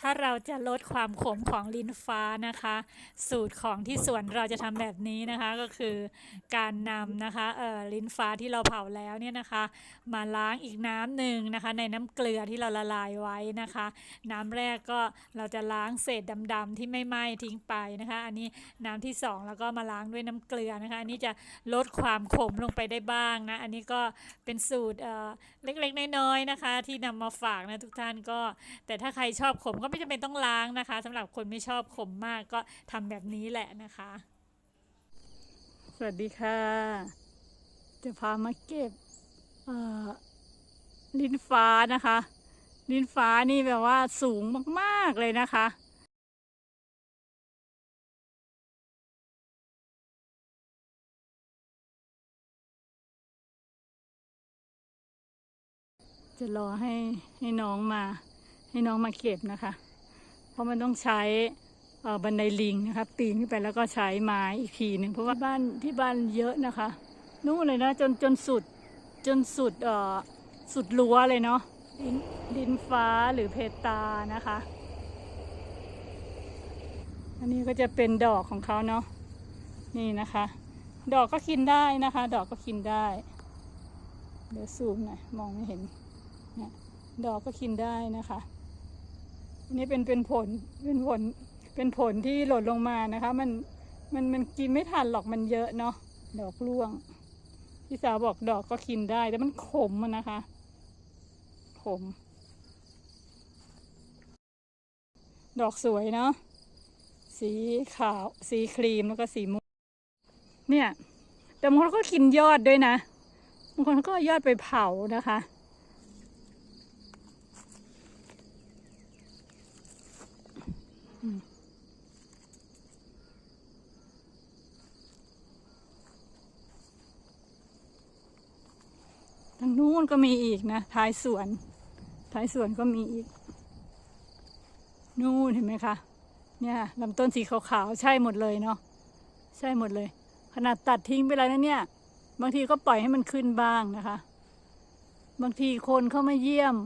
ถ้าเราจะลดความขมของลิ้นฟ้านะคะ สูตรของที่สวนเราจะทำแบบนี้นะคะก็คือการนำนะคะเอ่อลิ้นฟ้าที่เราเผาแล้วเนี่ยนะคะ มาล้างอีกน้ำหนึ่งนะคะ ในน้ำเกลือที่เราละลายไว้นะคะ น้ำแรกก็เราจะล้างเศษดำๆที่ไม่ไหม้ทิ้งไปนะคะ อันนี้น้ำที่สองแล้วก็มาล้างด้วยน้ำเกลือนะคะ อันนี้จะลดความขมลงไปได้บ้างนะ อันนี้ก็เป็นสูตรเออเล็กๆน้อยๆนะคะ ที่นำมาฝากนะทุกท่านก็ แต่ถ้าใครชอบขมก็ไม่จำเป็นต้องล้างนะคะสำหรับคนไม่ชอบขมมากก็ทำแบบนี้แหละนะคะ สวัสดีค่ะ จะพามาเก็บลิ้นฟ้านะคะ ลิ้นฟ้านี่แบบว่าสูงมากๆเลยนะคะจะรอให้ให้น้องมา ให้น้องมาเก็บนะคะ เพราะมันต้องใช้บันไดลิงนะคะปีนขึ้นไปแล้วก็ใช้ไม้อีกทีหนึ่งเพราะว่าบ้านที่บ้านเยอะนะคะ นู่นเลยนะจนจนสุดจนสุดเอ่อสุดรั้วเลยเนาะดินดินฟ้าหรือเพตานะคะ อันนี้ก็จะเป็นดอกของเขาเนาะนี่นะคะ ดอกก็กินได้นะคะ ดอกก็กินได้ เดี๋ยวซูมหน่อยมองไม่เห็นดอกก็กินได้นะคะ นนี้เป็นเป็นผลเป็นผลเป็นผลที่หล่นลงมานะคะ มันมันมันกินไม่ทันหรอกมันเยอะเนาะดอกร่วงพี่สาวบอกดอกก็กินได้แต่มันขมอะนะคะ ขม ดอกสวยเนาะสีขาวสีครีมแล้วก็สีม่วงเนี่ย แต่บางคนก็กินยอดด้วยนะบางคนก็ยอดไปเผานะคะ นู้นก็มีอีกนะ ท้ายสวน ท้ายสวนก็มีอีก นู่นเห็นไหมคะ เนี่ยลำต้นสีขาวๆ ใช่หมดเลยเนาะ ใช่หมดเลย ขนาดตัดทิ้งไปแล้วนะเนี่ย บางทีก็ปล่อยให้มันขึ้นบ้างนะคะ บางทีคนเข้ามาเยี่ยม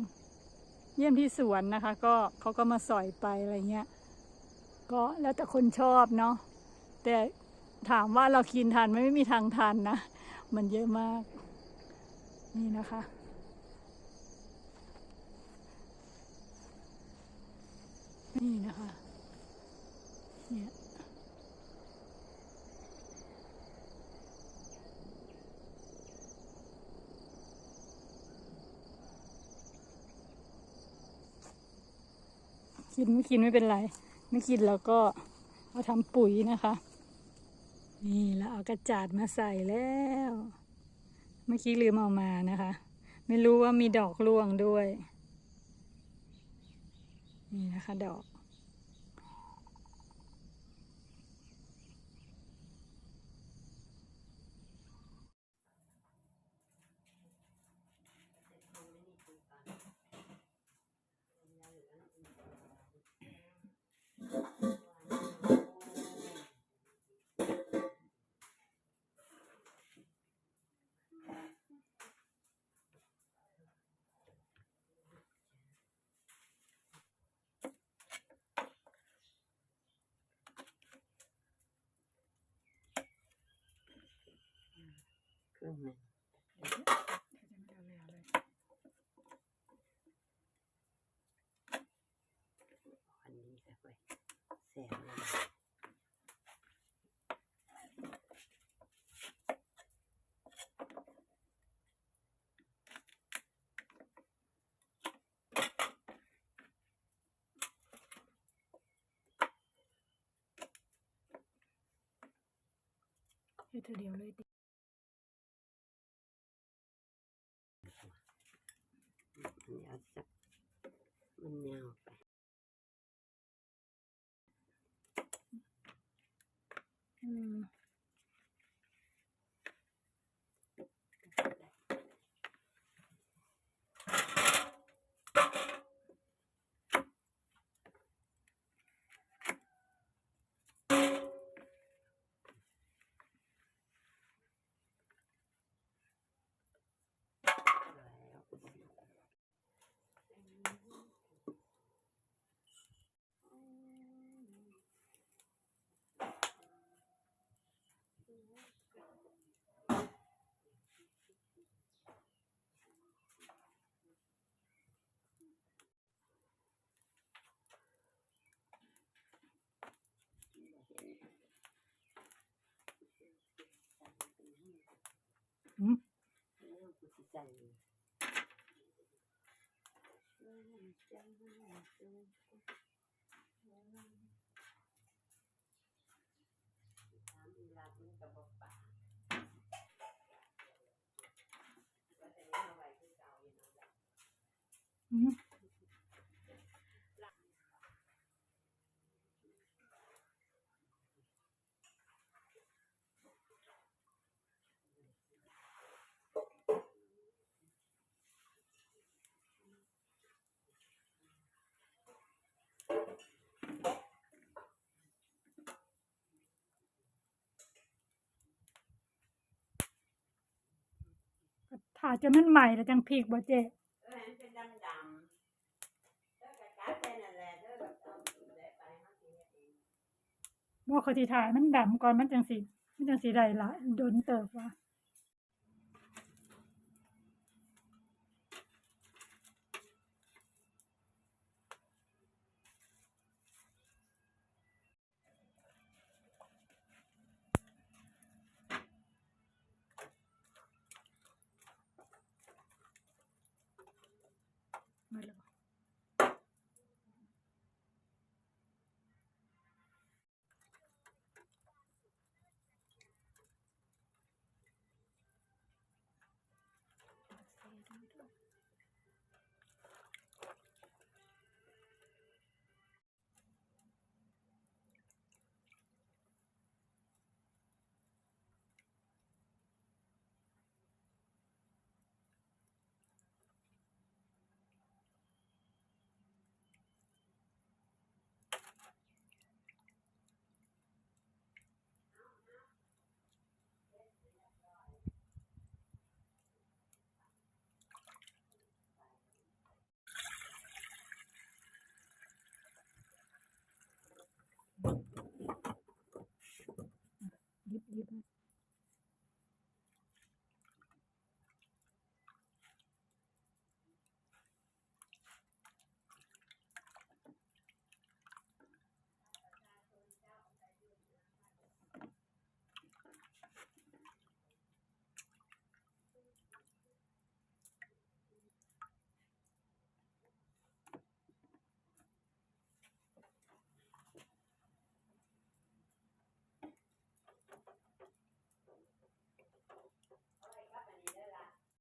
เยี่ยมที่สวนนะคะ ก็เขาก็มาสอยไปอะไรเงี้ย ก็แล้วแต่คนชอบเนาะ แต่ถามว่าเรากินทานไหมไม่มีทางทานนะ มันเยอะมาก นี่นะคะ นี่นะคะ เนี่ยกินไม่กินไม่เป็นไร ไม่กินแล้วก็เอาทำปุ๋ยนะคะ นี่แล้วเอากระจาดมาใส่แล้ว เมื่อกี้ลืมเอามานะคะ ไม่รู้ว่ามีดอกร่วงด้วย นี่นะคะ ดอก รึ่งหนึ่งอันนี้แต่ไปแสบเลยเธอเดียวเลยติ อันนี้เอาสัก มัน ยาวไป อืม อืม แล้วกูสิใส่ช่วยจังช่วยถามอีหลามันก็บ่ปากว่าแต่นี่เอาไว้คือเก่าอยู่นั่นแหละ อืม ถ่าจนมันใหม่แล้วจังพริกบ่เจ๊เออมันเป็นดำดำๆเธอก็กัดไปนั่นแหละเธอก็ต้องได้ไปหากินเองบ่เขาสิถ่ายมันดำก่อนมันจังสิมันจังสิได้ละโดนเติบว่า